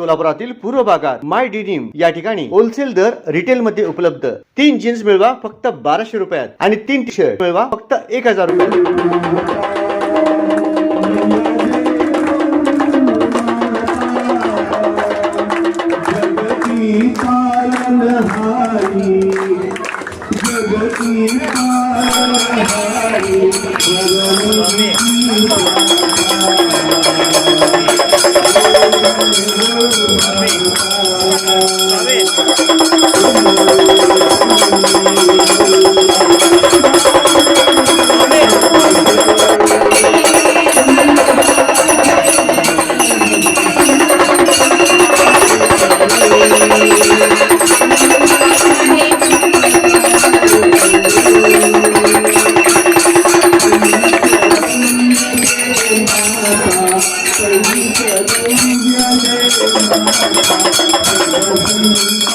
सोलापुरातील पूर्व भागात माय डिनिम या ठिकाणी होलसेल दर रिटेल मध्ये उपलब्ध तीन जीन्स मिळवा फक्त बाराशे रुपयात आणि तीन टी शर्ट मिळवा फक्त एक हजार रुपयात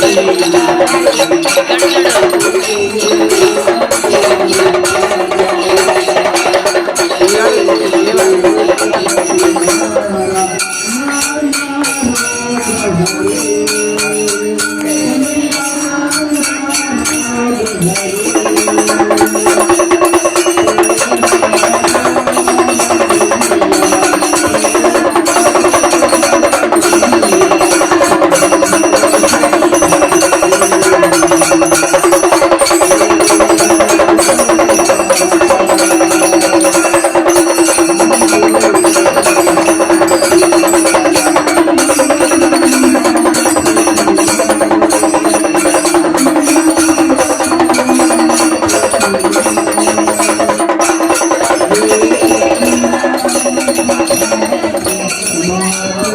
Thank you.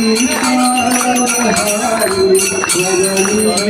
Hari Hari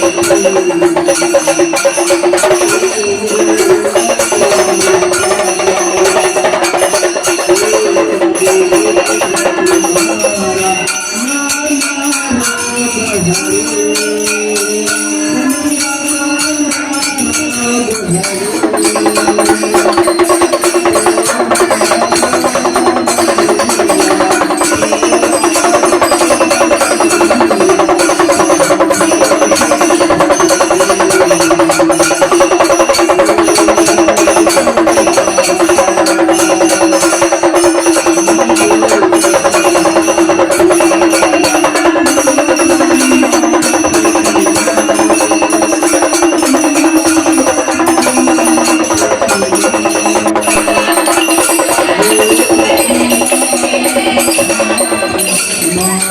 Thank you.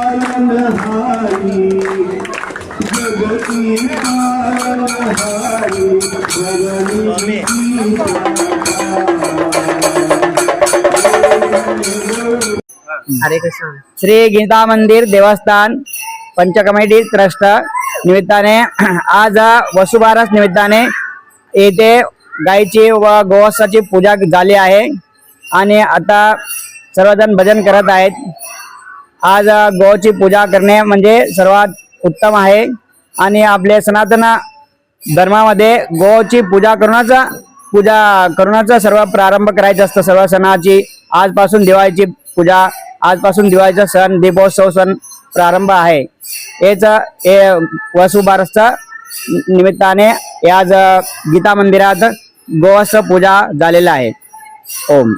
पालनहारी जगती पालनहारी जगती हरे कृष्ण. श्री गीता मंदिर देवस्थान पंच कमिटी ट्रस्ट निमित्ताने आज वसुबारस निमित्ताने येथे गायीची व गोवत्साची पूजा झाली आहे. आणि आता सर्वजण भजन करत आहेत. आज गोची पूजा करणे म्हणजे सर्वात उत्तम आहे. आणि आपले सनातन धर्मामध्ये गोची पूजा करूनच पूजा करूनच सर्व प्रारंभ करायचं असतं सर्व सणाची आजपासून दिवाळीची पूजा आजपासून दिवाळीचा सण दीपोत्सव सण प्रारंभ आहे. हेच हे वसुबारसचा निमित्ताने आज गीता मंदिरात गोवत्स पूजा झालेला आहे. ओम.